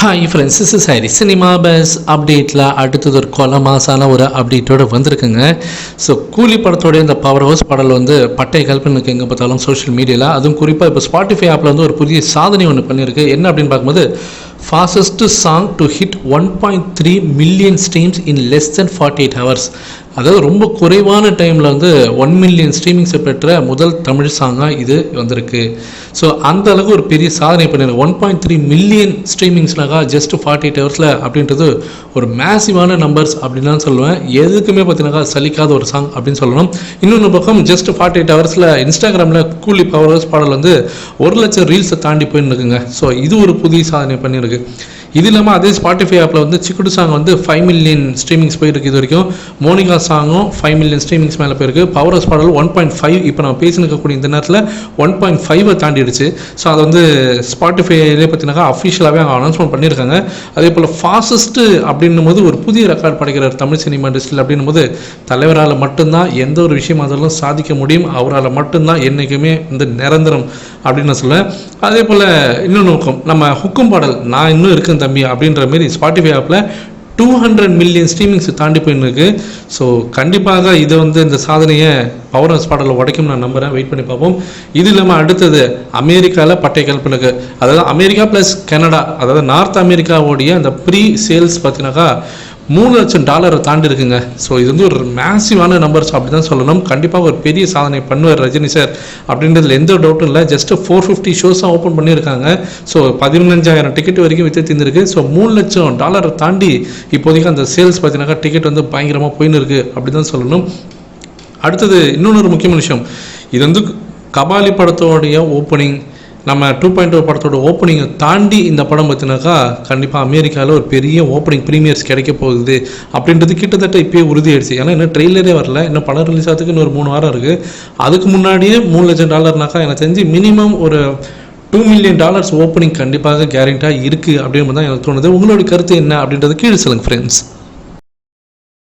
Hi friends is சாரி cinema buzz அப்டேட்டில் அடுத்தது ஒரு கொலை மாசான ஒரு அப்டேட்டோட வந்திருக்குங்க. ஸோ கூலி படத்தோடைய இந்த பவர் ஹவுஸ் பாடல் வந்து பட்டை கல்பனுக்கு எங்கே பார்த்தாலும் சோஷியல் மீடியாவில் அதுவும் குறிப்பாக இப்போ ஸ்பாட்டிஃபை ஆப்பில் வந்து ஒரு புதிய சாதனை ஒன்று பண்ணியிருக்கு. என்ன அப்படின்னு பார்க்கும்போது fastest song to hit one point three million streams in less than forty eight hours அதாவது ரொம்ப குறைவான டைமில் வந்து ஒன் மில்லியன் ஸ்ட்ரீமிங்ஸை பெற்ற முதல் தமிழ் சாங்காக இது வந்திருக்கு. ஸோ அந்த அளவுக்கு ஒரு பெரிய சாதனை பண்ணிருக்கு ஒன் பாயிண்ட் த்ரீ மில்லியன் ஸ்ட்ரீமிங்ஸ்னாக்கா ஜஸ்ட் ஃபார்ட்டி எயிட் ஹவர்ஸில் அப்படின்றது ஒரு மேசிவான நம்பர்ஸ் அப்படின்னு தான் சொல்லுவேன். எதுக்குமே பார்த்தீங்கன்னாக்கா சலிக்காத ஒரு சாங் அப்படின்னு சொல்லணும். இன்னொன்று பக்கம் ஜஸ்ட் ஃபார்ட்டி எயிட் ஹவர்ஸில் இன்ஸ்டாகிராமில் கூலி பவர் ஹவர்ஸ் பாடல் வந்து ஒரு லட்சம் ரீல்ஸை தாண்டி போயின்னு இருக்குங்க ஸோ இது ஒரு புதிய சாதனை பண்ணியிருக்கு. இது இல்லாமல் அதே ஸ்பாட்டிஃபை ஆப்பில் வந்து சிக்குடு சாங் வந்து ஃபைவ் மில்லியன் ஸ்ட்ரீமிங்ஸ் போயிருக்கு இது வரைக்கும். மோனிகா சாங்கும் ஃபைவ் மில்லியன் ஸ்ட்ரீமிங்ஸ் மேலே போயிருக்கு. பவர் ஹவுஸ் பாடல் ஒன் பாயிண்ட் ஃபைவ் இப்போ நம்ம பேசினுக்கக்கூடிய இந்த நேரத்தில் ஒன் பாயிண்ட் ஃபைவை தாண்டிடுச்சு. ஸோ அதை வந்து ஸ்பாட்டிஃபைலே பார்த்தீங்கன்னா அஃபிஷியலாகவே அவங்க அனௌன்ஸ்மெண்ட் பண்ணியிருக்காங்க. அதே போல் ஃபாஸ்டஸ்ட்டு அப்படின்னும் போது ஒரு புதிய ரெக்கார்ட் படைக்கிறார் தமிழ் சினிமா இண்டஸ்ட்ரியில் அப்படின்னும் போது தலைவரால் மட்டும்தான் எந்த ஒரு விஷயம் அதெல்லாம் சாதிக்க முடியும். அவரால் மட்டும்தான் என்றைக்குமே இந்த நிரந்தரம் அப்படின்னு நான் சொல்லுவேன். அதே போல் இன்னொன்று நோக்கம் நம்ம ஹுக்கும் பாடல் நான் இன்னும் இருக்கேன் தம்பி அப்படின்ற மாதிரி ஸ்பாட்டிஃபை ஆப்பில் டூ ஹண்ட்ரட் மில்லியன் ஸ்ட்ரீமிங்ஸ் தாண்டி போயிருக்கு ஸோ கண்டிப்பாக இதை வந்து இந்த சாதனையை பவர் ஹவுஸ் பாடலில் உடைக்கும் நான் நம்புகிறேன் வெயிட் பண்ணி பார்ப்போம். இது இல்லாமல் அடுத்தது அமெரிக்காவில் பட்டை கல்பனுக்கு அதாவது அமெரிக்கா ப்ளஸ் கனடா அதாவது நார்த் அமெரிக்காவோடைய அந்த ப்ரீ சேல்ஸ் பார்த்தீங்கன்னாக்கா மூணு லட்சம் டாலரை தாண்டி இருக்குங்க ஸோ இது வந்து ஒரு மேசிவான நம்பர்ஸ் அப்படி தான் சொல்லணும். கண்டிப்பாக ஒரு பெரிய சாதனை பண்ணுவார் ரஜினி சார் அப்படின்றதுல எந்த டவுட்டும் இல்லை. ஜஸ்ட் ஃபோர் ஃபிஃப்டி ஷோஸாக ஓப்பன் பண்ணியிருக்காங்க. ஸோ பதினஞ்சாயிரம் டிக்கெட் வரைக்கும் வித்து தீர்ந்துருக்கு. ஸோ மூணு லட்சம் டாலரை தாண்டி இப்போதைக்கு அந்த சேல்ஸ் பார்த்தீங்கன்னாக்கா டிக்கெட் வந்து பயங்கரமாக போயின்னு இருக்குது அப்படி தான் சொல்லணும். அடுத்தது இன்னொன்று ஒரு முக்கியமான விஷயம். இது வந்து கபாலி படத்தோடைய ஓப்பனிங் நம்ம டூ பாயிண்ட் டூ படத்தோட ஓப்பனிங்கை தாண்டி இந்த படம் பார்த்தினாக்கா கண்டிப்பாக அமெரிக்காவில் ஒரு பெரிய ஓப்பனிங் ப்ரீமியர்ஸ் கிடைக்க போகுது அப்படின்றது கிட்டத்தட்ட இப்போயே உறுதியாயிடுச்சு. ஏன்னா இன்னும் ட்ரெய்லரே வரல. இன்னும் படம் ரிலீஸ் ஆகிறதுக்கு இன்னொரு மூணு வாரம் இருக்குது அதுக்கு முன்னாடியே மூணு லட்சம் டாலர்னாக்கா எனக்கு தெரிஞ்சு மினிமம் ஒரு டூ மில்லியன் டாலர்ஸ் ஓப்பனிங் கண்டிப்பாக கேரண்டாக இருக்குது அப்படின்னு தான் எனக்கு தோணுது. உங்களுடைய கருத்து என்ன அப்படின்றது கீழே சொல்லுங்கள் ஃப்ரெண்ட்ஸ்